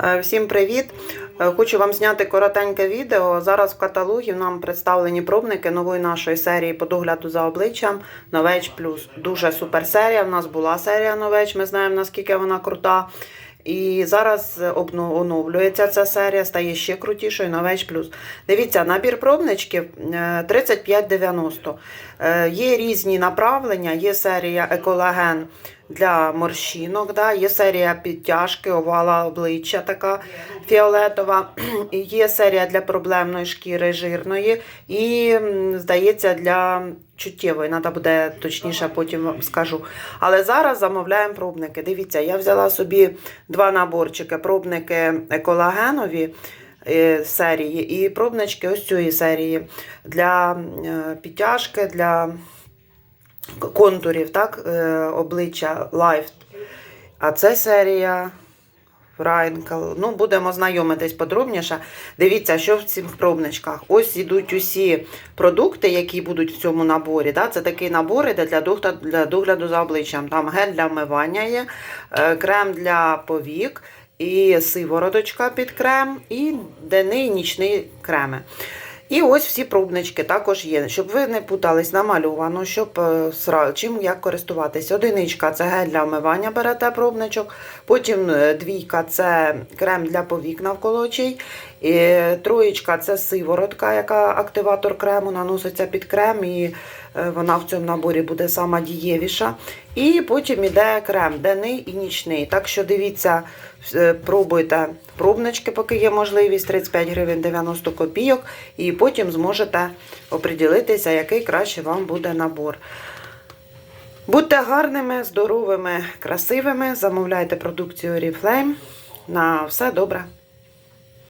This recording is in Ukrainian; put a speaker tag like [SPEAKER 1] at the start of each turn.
[SPEAKER 1] Е, Всім привіт! Е, Хочу вам зняти коротеньке відео. Зараз в каталогі нам представлені пробники нової нашої серії по догляду за обличчям Новеч Плюс. Дуже супер серія. У нас була серія Новеч, ми знаємо наскільки вона крута. І зараз оновлюється ця серія, стає ще крутішою Новеч Плюс. Дивіться, набір пробничків е, 3590. Е, Є різні направлення, є серія Еколаген для морщинок, да? є серія підтяжки, овала обличчя така фіолетова, є серія для проблемної шкіри жирної, і, здається, для чуттєвої. Треба буде точніше потім вам скажу. Але зараз замовляємо пробники. Дивіться, я взяла собі два наборчики: пробники еколагенові. е, Серії і пробнички ось цієї серії для е, підтяжки, для контурів, так, е, обличчя Life. А це серія Wrinkle. Ну, будемо знайомитись подробніше. Дивіться, що в цих пробничках. Ось ідуть усі продукти, які будуть в цьому наборі. Да? Це такий набор іде для догляду, для догляду за обличчям. Там гель для вмивання є, е, крем для повік, і сивороточка під крем, і денний нічний креми. І ось всі пробнички також є. Щоб ви не путались, намальовано, щоб е, чим як користуватись. Одиничка це гель для вмивання, берете пробничок. Потім е, двійка це крем для повік навколо очей. І троєчка це сиворотка, яка активатор крему наноситься під крем, і е, вона в цьому наборі буде сама дієвіша. І потім іде крем денний і нічний. Так що дивіться, е, пробуйте пробнички, поки є можливість 35 гривень 90 копійок, і потім зможете оприділитися, який краще вам буде набор. Будьте гарними, здоровими, красивими. Замовляйте продукцію Oriflame. На все добре.